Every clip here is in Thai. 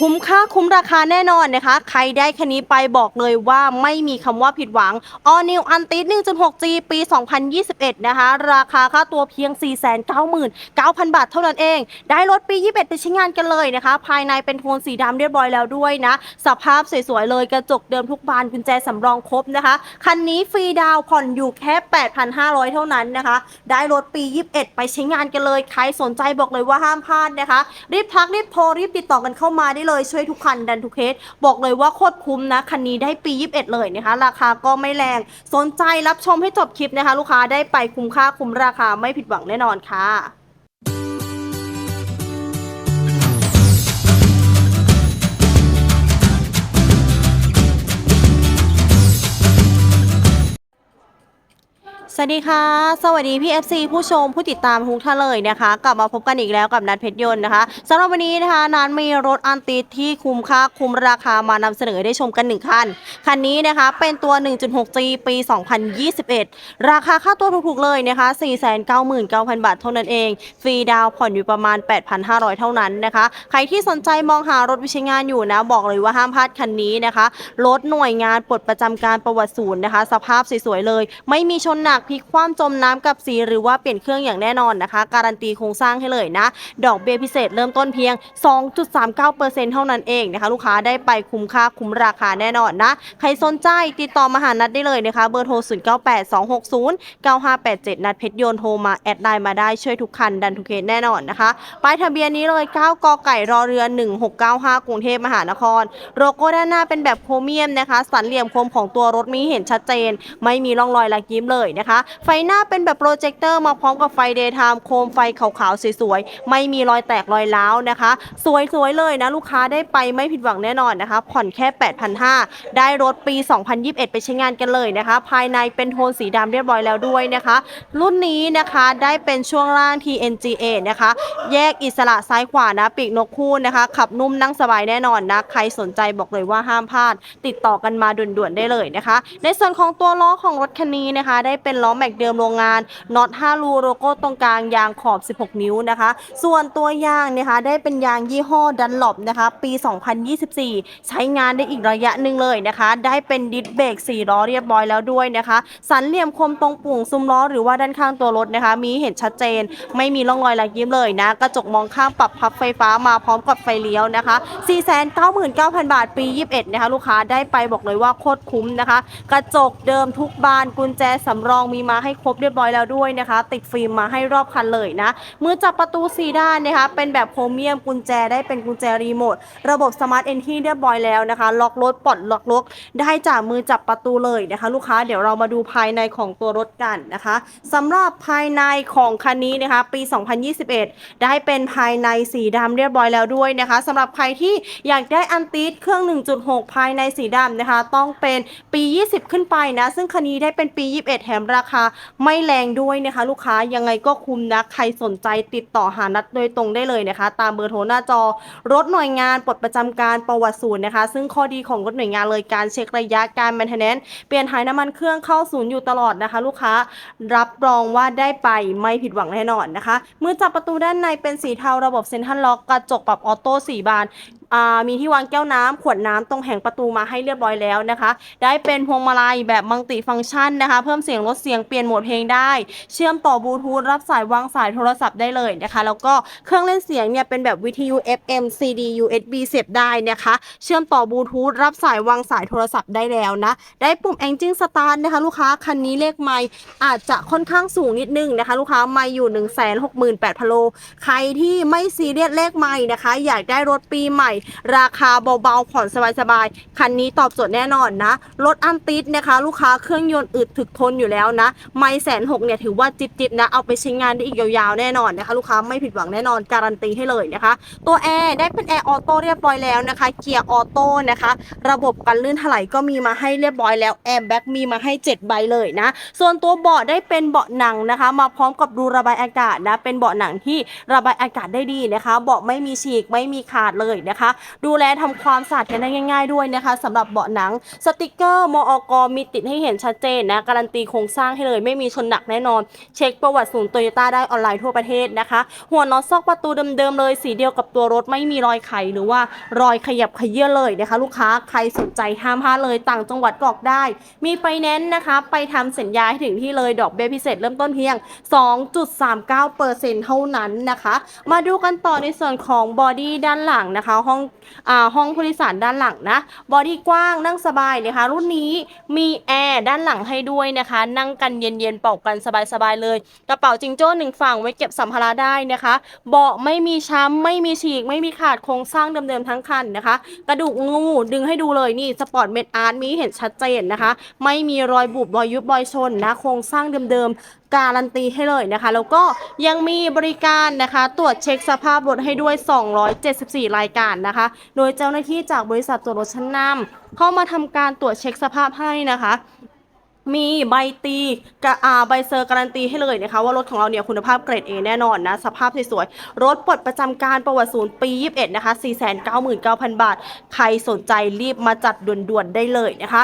คุ้มค่าคุ้มราคาแน่นอนนะคะ ใครได้คันนี้ไปบอกเลยว่าไม่มีคำว่าผิดหวัง All New a n t i 1.6G ปี 2021 นะคะ ราคาค่าตัวเพียง 499,000 บาทเท่านั้นเอง ได้รถปี 21 ไปใช้งานกันเลยนะคะ ภายในเป็นโทนสีดำเรียบร้อยแล้วด้วยนะ สภาพสวยๆ เลยกระจกเดิมทุกบานกุญแจสำรองครบนะคะ คันนี้ฟรีดาวผ่อนอยู่แค่ 8,500 เท่านั้นนะคะ ได้รถปี 21 ไปใช้งานกันเลย ใครสนใจบอกเลยว่าห้ามพลาดนะคะ รีบทักรีบโทรรีบติดต่อกันเข้ามาได้เลยช่วยทุกคันดันทุกเคสบอกเลยว่าโคตรคุ้มนะคันนี้ได้ปี 21 เลยนะคะ ราคาก็ไม่แรง สนใจรับชมให้จบคลิปนะคะ ลูกค้าได้ไปคุ้มค่าคุ้มราคาไม่ผิดหวังแน่นอนค่ะ สวัสดีค่ะ สวัสดีพี่ FC ผู้ชมผู้ติดตามทุกท่านเลยนะคะ กลับมาพบกันอีกแล้วกับนัดเพชรยนต์นะคะสำหรับวันนี้นะคะนัดมีรถอันติดที่คุ้มค่าคุ้มราคามานำเสนอให้ได้ชมกันหนึ่งคัน คันนี้นะคะเป็นตัว 1.6G ปี 2021 ราคาค่าตัวถูกๆเลยนะคะ 499,000 บาทเท่านั้นเอง ฟรีดาวผ่อนอยู่ประมาณ 8,500 เท่านั้นนะคะ ใครที่สนใจมองหารถวิชงานอยู่นะบอกเลยว่าห้ามพลาดคันนี้นะคะรถหน่วยงานปลดประจำการประวัติศูนย์นะคะ สภาพสวยๆเลย ไม่มีชนหนักพลิกคว่ำจมน้ำกับสีหรือว่าเปลี่ยนเครื่องอย่างแน่นอนนะคะ การันตีโครงสร้างให้เลยนะ ดอกเบี้ยพิเศษเริ่มต้นเพียง 2.39%เท่านั้นเองนะคะ ลูกค้าได้ไปคุ้มค่าคุ้มราคาแน่นอนนะ ใครสนใจติดต่อมาหานัดได้เลยนะคะ เบอร์โทร 0982609587 นัดเพชรโยนโทรมาแอดไลน์มาได้ช่วยทุกคันดันทุกเคสแน่นอนนะคะป้ายทะเบียนนี้เลย 9 กไก่รอเรือ 1695 กรุงเทพมหานคร โลโก้ด้านหน้าเป็นแบบโครเมียมนะคะ สันเหลี่ยมคมของตัวรถมีเห็นชัดเจน ไม่มีร่องรอยลักยิ้มเลยนะคะไฟหน้าเป็นแบบโปรเจคเตอร์มาพร้อมกับไฟเดย์ไทม์โคมไฟขาวๆสวยๆ ไม่มีรอยแตกรอยร้าวนะคะ สวยๆเลยนะลูกค้าได้ไปไม่ผิดหวังแน่นอนนะคะ ผ่อนแค่ 8,500 ได้รถปี 2021 ไปใช้งานกันเลยนะคะ ภายในเป็นโทนสีดำเรียบร้อยแล้วด้วยนะคะ รุ่นนี้นะคะได้เป็นช่วงล่าง TNGA นะคะ แยกอิสระซ้ายขวานะปีกนกคู่นะคะ ขับนุ่มนั่งสบายแน่นอนนะ ใครสนใจบอกเลยว่าห้ามพลาด ติดต่อกันมาด่วนๆได้เลยนะคะ ในส่วนของตัวล้อของรถคันนี้นะคะ ได้เป็นล้อแม็กเดิมโรงงานน็อต5รูโลโก้ตรงกลางยางขอบ 16 นิ้วนะคะ ส่วนตัวยางนะคะได้เป็นยางยี่ห้อดันหลบนะคะ ปี 2024 ใช้งานได้อีกระยะหนึ่งเลยนะคะ ได้เป็นดิสเบรก4ล้อเรียบร้อยแล้วด้วยนะคะ สันเหลี่ยมคมตรงปุ่งซุ้มล้อหรือว่าด้านข้างตัวรถนะคะ มีเห็นชัดเจน ไม่มีร่องรอยลักยิ้มเลยนะ กระจกมองข้างปรับพับไฟฟ้ามาพร้อมกับไฟเลี้ยวนะคะ 499,000 บาทปี 21 นะคะ ลูกค้าได้ไปบอกเลยว่าโคตรคุ้มนะคะ กระจกเดิมทุกบานกุญแจสำรองมีมาให้ครบเรียบร้อยแล้วด้วยนะคะ ติดฟิล์มมาให้รอบคันเลยนะ มือจับประตูสีด้านนะคะ เป็นแบบโครเมียมกุญแจได้เป็นกุญแจรีโมท ระบบสมาร์ทเอนที่เรียบร้อยแล้วนะคะ ล็อกรถปลดล็อกรถได้จากมือจับประตูเลยนะคะ ลูกค้าเดี๋ยวเรามาดูภายในของตัวรถกันนะคะสำหรับภายในของคันนี้นะคะ ปี 2021 ได้เป็นภายในสีดำเรียบร้อยแล้วด้วยนะคะสำหรับใครที่อยากได้อันติสเครื่อง 1.6 ภายในสีดำนะคะ ต้องเป็นปี 20 ขึ้นไปนะ ซึ่งคันนี้ได้เป็นปี 21 แถมราคาไม่แรงด้วยนะคะ ลูกค้ายังไงก็คุ้มนะใครสนใจติดต่อหานัดโดยตรงได้เลยนะคะ ตามเบอร์โทรหน้าจอ รถหน่วยงานปลดประจำการประวัติศูนย์นะคะ ซึ่งข้อดีของรถหน่วยงานเลยการเช็คระยะการแมนเทนแนนเปลี่ยนถ่ายน้ำมันเครื่องเข้าศูนย์อยู่ตลอดนะคะ ลูกค้ารับรองว่าได้ไปไม่ผิดหวังแน่นอนนะคะมือจับประตูด้านในเป็นสีเทาระบบเซ็นทรัลล็อกกระจกปรับออโต้สีบาน มีที่วางแก้วน้ำขวดน้ำตรงแผงประตูมาให้เรียบร้อยแล้วนะคะ ได้เป็นพวงมาลัยแบบมัลติฟังก์ชันนะคะ เพิ่มเสียงลดเสียงเปลี่ยนโหมดเพลงได้ เชื่อมต่อบลูทูธรับสายวางสายโทรศัพท์ได้เลยนะคะ แล้วก็เครื่องเล่นเสียงเนี่ยเป็นแบบวิทยุ FM CD USB เสียบได้นะคะ เชื่อมต่อบลูทูธรับสายวางสายโทรศัพท์ได้แล้วนะ ได้ปุ่ม Engine Start นะคะ ลูกค้าคันนี้เลขไมล์อาจจะค่อนข้างสูงนิดนึงนะคะ ลูกค้าไม่อยู่ 1 6 8 0 0 0โล ใครที่ไม่ซีเรียสเลขไมล์นะคะ อยากได้รถปีใหม่ราคาเบาๆ ผ่อนสบายๆ คันนี้ตอบโจทย์แน่นอนนะ รถอันติดนะคะ ลูกค้าเครื่องยนต์อึดถึกทนอยู่แล้วนะ ไม่แสนหกเนี่ยถือว่าจิบๆนะ เอาไปใช้งานได้อีกยาวๆ แน่นอนนะคะ ลูกค้าไม่ผิดหวังแน่นอนการันตีให้เลยนะคะ ตัวแอร์ได้เป็นแอร์ออโต้เรียบร้อยแล้วนะคะ เกียร์ออโต้นะคะ ระบบกันลื่นถลายก็มีมาให้เรียบร้อยแล้วแอร์แบ็กมีมาให้ 7 ใบเลยนะ ส่วนตัวเบาะได้เป็นเบาะหนังนะคะ มาพร้อมกับรูระบายอากาศนะ เป็นเบาะหนังที่ระบายอากาศได้ดีนะคะ เบาะไม่มีฉีกไม่มีขาดเลยนะคะดูแลทำความสะอาดกันได้ง่าย ๆด้วยนะคะสำหรับเบาะหนังสติกเกอร์มอกมีติดให้เห็นชัดเจนนะการันตีโครงสร้างให้เลย ไม่มีชนหนักแน่นอน เช็คประวัติศูนย์โตโยต้าได้ออนไลน์ทั่วประเทศนะคะ หัวน็อตซอกประตูเดิมๆเลย สีเดียวกับตัวรถไม่มีรอยไขหรือว่ารอยขยับขยื่นเลยนะคะ ลูกค้าใครสนใจห้ามพลาดเลยต่างจังหวัดกรอกได้ มีไฟแนนซ์นะคะ ไปทำสัญญาให้ถึงที่เลยดอกเบี้ยพิเศษเริ่มต้นเพียง 2.39%เท่านั้นนะคะ มาดูกันต่อในส่วนของบอดี้ด้านหลังนะคะห้องอ่าห้องผู้โดยสารด้านหลังนะบอดี้กว้างนั่งสบายนะคะ รุ่นนี้มีแอร์ด้านหลังให้ด้วยนะคะ นั่งกันเย็นๆเป่ากันสบายๆเลย กระเป๋าจิงโจ้หนึ่งฝั่งไว้เก็บสัมภาระได้นะคะเบาะไม่มีช้ำไม่มีฉีก ไม่มีขาดโครงสร้างเดิมๆทั้งคันนะคะ กระดูกงูดึงให้ดูเลยนี่สปอร์ตเมดอาร์ตมีเห็นชัดเจนนะคะ ไม่มีรอยบุบรอยยุบรอยชนนะโครงสร้างเดิมๆ การันตีให้เลยนะคะ แล้วก็ยังมีบริการนะคะ ตรวจเช็คสภาพรถให้ด้วย 274 รายการนะคะ โดยเจ้าหน้าที่จากบริษัทตรวจรถชั้นนำเข้ามาทำการตรวจเช็คสภาพให้นะคะมีใบตีกะอาใบเซอร์การันตีให้เลยนะคะ ว่ารถของเราเนี่ยคุณภาพเกรด A แน่นอนนะ สภาพสวยๆ รถปลดประจำการประวัติศูนย์ปี 21 นะคะ 499,000 บาท ใครสนใจรีบมาจัดด่วนๆ ได้เลยนะคะ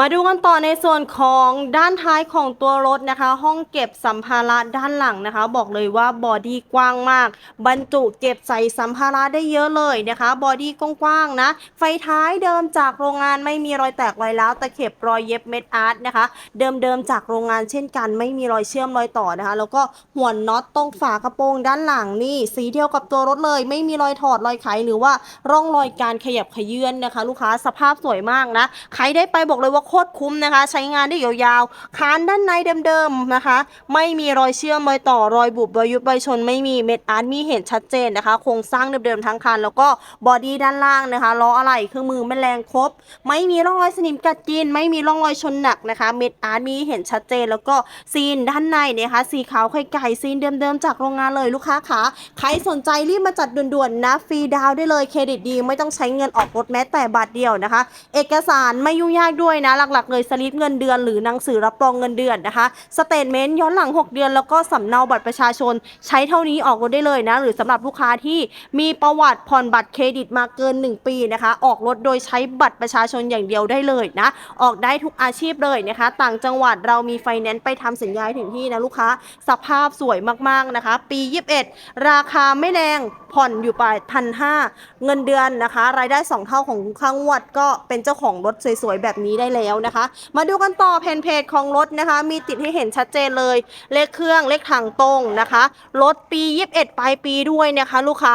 มาดูกันต่อในส่วนของด้านท้ายของตัวรถนะคะ ห้องเก็บสัมภาระด้านหลังนะคะ บอกเลยว่าบอดี้กว้างมาก บรรจุเก็บใส่สัมภาระได้เยอะเลยนะคะบอดี้กว้างๆนะ ไฟท้ายเดิมจากโรงงานไม่มีรอยแตกรอยร้าวตะเข็บรอยเย็บเม็ดอาร์ตนะคะ เดิมๆจากโรงงานเช่นกัน ไม่มีรอยเชื่อมรอยต่อนะคะ แล้วก็หัวน็อตตรงฝากระโปรงด้านหลังนี่สีเดียวกับตัวรถเลย ไม่มีรอยถอดรอยไขหรือว่าร่องรอยการขยับขยื่นนะคะ ลูกค้าสภาพสวยมากนะใครได้ไปบอกเลยว่าโคตรคุ้มนะคะ ใช้งานได้ยาวๆ คานด้านในเดิมๆนะคะ ไม่มีรอยเชื่อมรอยต่อรอยบุบรอยยุบรอยชน ไม่มีเม็ดอาร์ตมีเห็นชัดเจนนะคะ โครงสร้างเดิมๆทั้งคันแล้วก็บอดี้ด้านล่างนะคะล้ออะไหล่เครื่องมือแม่แรงครบ ไม่มีร่องรอยสนิมกัดกิน ไม่มีร่องรอยชนหนักนะคะ เม็ดอาร์ตมีเห็นชัดเจน แล้วก็ซีนด้านในเนี่ยนะคะสีขาวไข่ไก่ซีนเดิมๆจากโรงงานเลยลูกค้าขาใครสนใจรีบมาจัดด่วนๆนะฟรีดาวน์ได้เลยเครดิตดี ไม่ต้องใช้เงินออกรถแม้แต่บาทเดียวนะคะ เอกสารไม่ยุ่งยากด้วยนะหลักๆ เลยสลิปเงินเดือนหรือหนังสือรับรองเงินเดือนนะคะสเตทเมนต์ย้อนหลัง 6 เดือน แล้วก็สำเนาบัตรประชาชน ใช้เท่านี้ออกรถได้เลยนะหรือสำหรับลูกค้าที่มีประวัติผ่อนบัตรเครดิตมาเกิน 1 ปีนะคะ ออกรถโดยใช้บัตรประชาชนอย่างเดียวได้เลยนะ ออกได้ทุกอาชีพเลยนะคะ ต่างจังหวัดเรามีไฟแนนซ์ไปทำสัญญาให้ถึงที่นะลูกค้าสภาพสวยมากๆนะคะ ปี 21 ราคาไม่แรง ผ่อนอยู่ไปพันห้าเงินเดือนนะคะ รายได้ 2 เท่าของข้างงวดก็เป็นเจ้าของรถสวยๆ แบบนี้ได้แล้วนะคะ มาดูกันต่อแผ่นเพจของรถนะคะ มีติดให้เห็นชัดเจนเลย เลขเครื่องเลขถังตรงนะคะ รถปี 21ปลายปีด้วยนะคะ ลูกค้า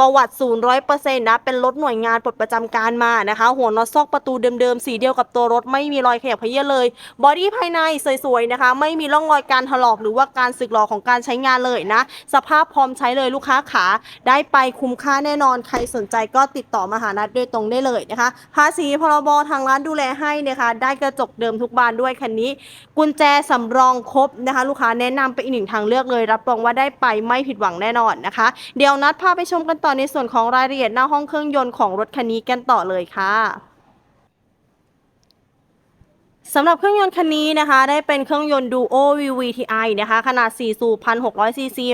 ประวัติศูนย์ร้อยเปอร์เซ็นต์นะ เป็นรถหน่วยงานปลดประจำการมานะคะ หัวน็อตซอกประตูเดิมๆ สีเดียวกับตัวรถไม่มีรอยขยับเขยื้อนเลย บอดี้ภายในสวยๆนะคะ ไม่มีร่องรอยการถลอกหรือว่าการสึกหรอของการใช้งานเลยนะ สภาพพร้อมใช้เลยลูกค้าขาได้ไปคุ้มค่าแน่นอนใครสนใจก็ติดต่อมาหานัดโดยตรงได้เลยนะคะ ภาษีพรบทางร้านดูแลให้นะคะ ได้กระจกเดิมทุกบานด้วยคันนี้ กุญแจสำรองครบนะคะ ลูกค้าแนะนำเป็นอีกหนึ่งทางเลือกเลย รับรองว่าได้ไปไม่ผิดหวังแน่นอนนะคะ เดี๋ยวนัดพาไปชมกันต่อในส่วนของรายละเอียดหน้าห้องเครื่องยนต์ของรถคันนี้กันต่อเลยค่ะสำหรับเครื่องยนต์คันนี้นะคะ ได้เป็นเครื่องยนต์ Duo VVTi นะคะ ขนาด 4 สูบ 1,600ซีซี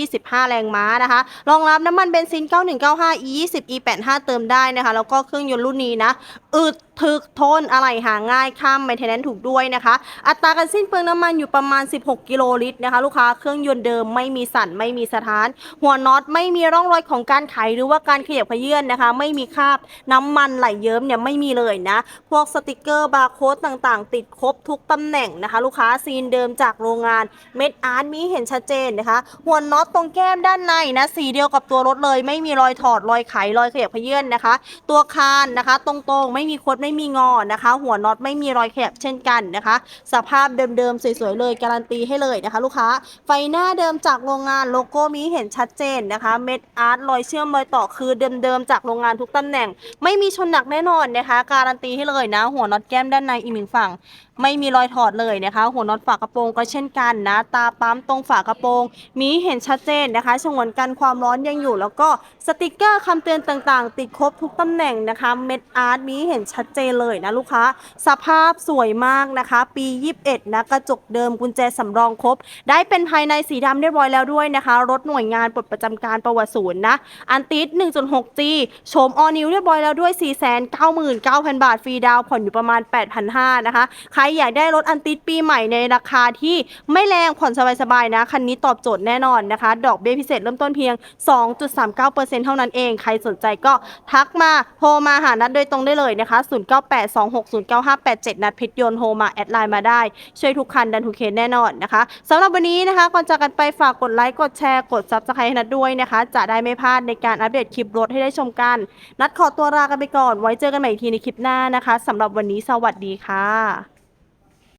125 แรงม้านะคะ รองรับน้ำมันเบนซิน 9195 E20 E85 เติมได้นะคะ แล้วก็เครื่องยนต์รุ่นนี้นะ อึดถึกทนอะไรหาง่ายข้ามไมเทนแนนถูกด้วยนะคะ อัตราการสิ้นเปลืองน้ำมันอยู่ประมาณ 16 กิโลลิตรนะคะ ลูกค้าเครื่องยนต์เดิมไม่มีสั่นไม่มีสถาน หัวน็อตไม่มีร่องรอยของการไขหรือว่าการขยับขยื่นนะคะ ไม่มีคราบน้ำมันไหลเยิ้มเนี่ยไม่มีเลยนะ พวกสติกเกอร์บาร์โค้ดต่างๆ ติดครบทุกตำแหน่งนะคะ ลูกค้าซีนเดิมจากโรงงานเม็ดอาร์ตมีเห็นชัดเจนนะคะ หัวน็อตตรงแก้มด้านในนะสีเดียวกับตัวรถเลย ไม่มีรอยถอดรอยไขรอยขยับขยื่นนะคะ ตัวคานนะคะ ตรงๆไม่มีคดไม่มีงอนะคะ หัวน็อตไม่มีรอยขยับเช่นกันนะคะ สภาพเดิมๆสวยๆเลยการันตีให้เลยนะคะ ลูกค้าไฟหน้าเดิมจากโรงงานโลโก้มีเห็นชัดเจนนะคะ เม็ดอาร์ตรอยเชื่อมรอยต่อคือเดิมๆจากโรงงานทุกตำแหน่ง ไม่มีชนหนักแน่นอนนะคะ การันตีให้เลยนะ หัวน็อตแก้มด้านในอีกหนึ่งฝั่ง ไม่มีรอยถอดเลยนะคะ หัวน็อตฝากระโปรงก็เช่นกันนะ ตาปั๊มตรงฝากระโปรง มีเห็นชัดเจนนะคะฉงวนกันความร้อนยังอยู่ แล้วก็สติกเกอร์คำเตือนต่างๆ ติดครบทุกตำแหน่งนะคะ เม็ดอาร์ตมีเห็นชัดเจนเลยนะลูกค้า สภาพสวยมากนะคะ ปี 21 นะ กระจกเดิมกุญแจสำรองครบ ได้เป็นภายในสีดำเรียบร้อยแล้วด้วยนะคะ รถหน่วยงานปลดประจำการประวัติศูนย์นะ อันติส 1.6G โฉมออนิวเรียบร้อยแล้วด้วย 499,000 บาทฟรีดาวผ่อนอยู่ประมาณ 8,500นะคะใครรอยากได้รถอันติสปีใหม่ในราคาที่ไม่แรงผ่อนสบายๆนะ คันนี้ตอบโจทย์แน่นอนนะคะ ดอกเบี้ยพิเศษเริ่มต้นเพียง 2.39%เท่านั้นเอง ใครสนใจก็ทักมาโทรมาหานัดโดยตรงได้เลยนะคะ 0982609587 นัดเพิทยนต์โทรมาแอดไลน์มาได้ ช่วยทุกคันดันทุกเคสแน่นอนนะคะสำหรับวันนี้นะคะก่อนจากกันไปฝากกดไลค์กดแชร์กดซับสไครต์ให้นัดด้วยนะคะ จะได้ไม่พลาดในการอัปเดตคลิปรถให้ได้ชมกัน นัดขอตัวลากันไปก่อน ไว้เจอกันใหม่อีกทีในคลิปหน้านะคะสำหรับวันนี้สวัสดีค่ะ